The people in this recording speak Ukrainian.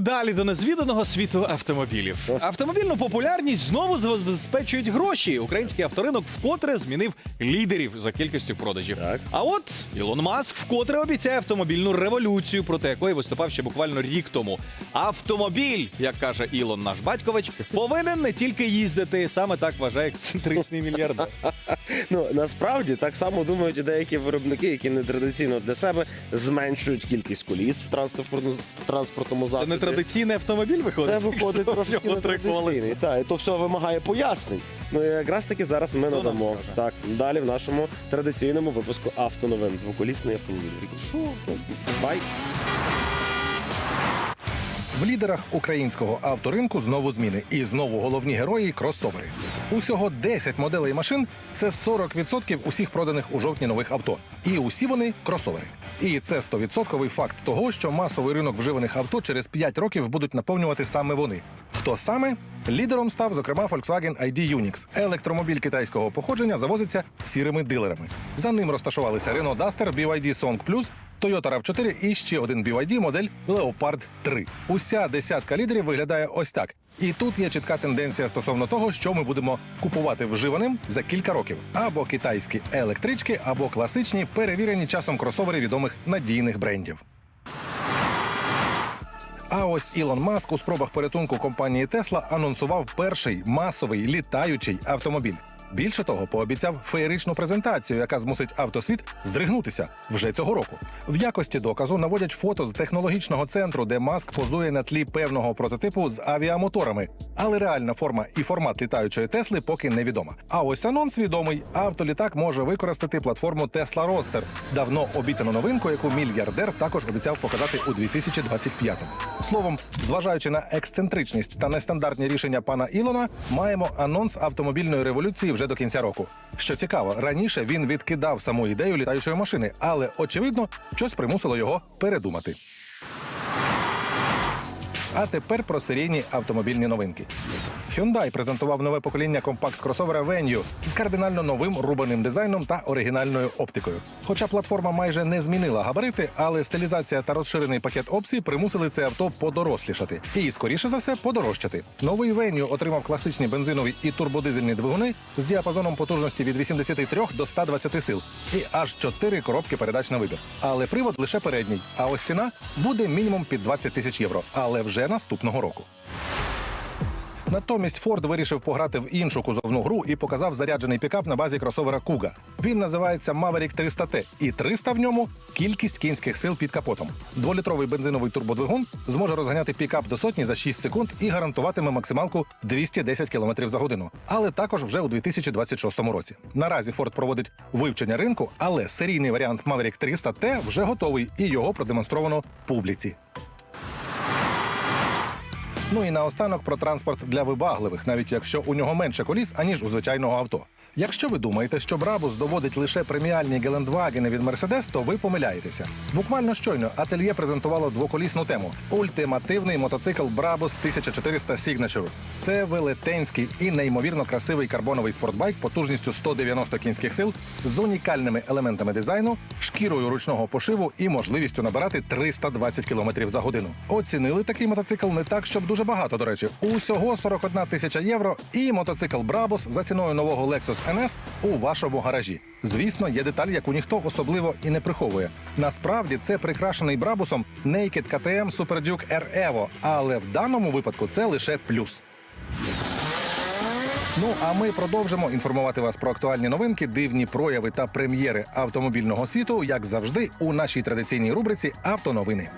Далі до незвіданого світу автомобілів. Автомобільну популярність знову забезпечують гроші. Український авторинок вкотре змінив лідерів за кількістю продажів. Так. А от Ілон Маск вкотре обіцяє автомобільну революцію, проти якої виступав ще буквально рік тому. Автомобіль, як каже Ілон, наш батькович, повинен не тільки їздити. Саме так вважає ексцентричний мільярдер. Ну насправді так само думають і деякі виробники, які нетрадиційно для себе зменшують кількість коліс в транспортному транспортному засобі. Традиційний автомобіль виходить. Це виходить трошки нього три. Так, і то все вимагає пояснень. Ну і якраз таки зараз ми нам надамо скаже? так далі в нашому традиційному випуску автоновин. Двоколісний автомобіль. Що? Бай. В лідерах українського авторинку знову зміни. І знову головні герої кросовери. Усього 10 моделей машин це 40% усіх проданих у жовтні нових авто. І усі вони кросовери. І це 100% факт того, що масовий ринок вживаних авто через 5 років будуть наповнювати саме вони. Хто саме? Лідером став, зокрема, Volkswagen ID Unix. Електромобіль китайського походження завозиться сірими дилерами. За ним розташувалися Renault Duster, BYD Song Plus, Toyota RAV4 і ще один BYD модель Leopard 3. Уся десятка лідерів виглядає ось так. І тут є чітка тенденція стосовно того, що ми будемо купувати вживаним за кілька років: або китайські електрички, або класичні перевірені часом кросовери відомих надійних брендів. А ось Ілон Маск у спробах порятунку компанії Тесла анонсував перший масовий літаючий автомобіль. Більше того, пообіцяв феєричну презентацію, яка змусить автосвіт здригнутися вже цього року. В якості доказу наводять фото з технологічного центру, де Маск позує на тлі певного прототипу з авіамоторами. Але реальна форма і формат літаючої Тесли поки невідома. А ось анонс відомий: автолітак може використати платформу Tesla Roadster, давно обіцяну новинку, яку мільярдер також обіцяв показати у 2025-му. Словом, зважаючи на ексцентричність та нестандартні рішення пана Ілона, маємо анонс автомобільної революції вже до кінця року. Що цікаво, раніше він відкидав саму ідею літаючої машини, але очевидно, щось примусило його передумати. А тепер про серійні автомобільні новинки. Hyundai презентував нове покоління компакт-кросовера Venue з кардинально новим рубаним дизайном та оригінальною оптикою. Хоча платформа майже не змінила габарити, але стилізація та розширений пакет опцій примусили це авто подорослішати і, скоріше за все, подорожчати. Новий Venue отримав класичні бензинові і турбодизельні двигуни з діапазоном потужності від 83 до 120 сил і аж 4 коробки передач на вибір. Але привод лише передній. А ось ціна буде мінімум під 20 тисяч євро, але вже наступного року. Натомість Форд вирішив пограти в іншу кузовну гру і показав заряджений пікап на базі кросовера Kuga. Він називається Maverick 300T, і 300 в ньому кількість кінських сил під капотом. Дволітровий бензиновий турбодвигун зможе розганяти пікап до сотні за 6 секунд і гарантуватиме максималку 210 км за годину, але також вже у 2026 році. Наразі Форд проводить вивчення ринку, але серійний варіант Maverick 300T вже готовий і його продемонстровано публіці. Ну і наостанок про транспорт для вибагливих, навіть якщо у нього менше коліс, аніж у звичайного авто. Якщо ви думаєте, що Брабус доводить лише преміальні Гелендвагени від Мерседес, то ви помиляєтеся. Буквально щойно ательє презентувало двоколісну тему ультимативний мотоцикл Брабус 1400 Signature. Це велетенський і неймовірно красивий карбоновий спортбайк потужністю 190 кінських сил з унікальними елементами дизайну, шкірою ручного пошиву і можливістю набирати 320 км за годину. Оцінили такий мотоцикл не так, щоб дуже багато. До речі, усього 41 тисяча євро. І мотоцикл Брабус за ціною нового Lexus NS у вашому гаражі. Звісно, є деталь, яку ніхто особливо і не приховує. Насправді це прикрашений Брабусом Naked KTM Super Duke R Evo, але в даному випадку це лише плюс. Ну а ми продовжимо інформувати вас про актуальні новинки, дивні прояви та прем'єри автомобільного світу, як завжди, у нашій традиційній рубриці Автоновини.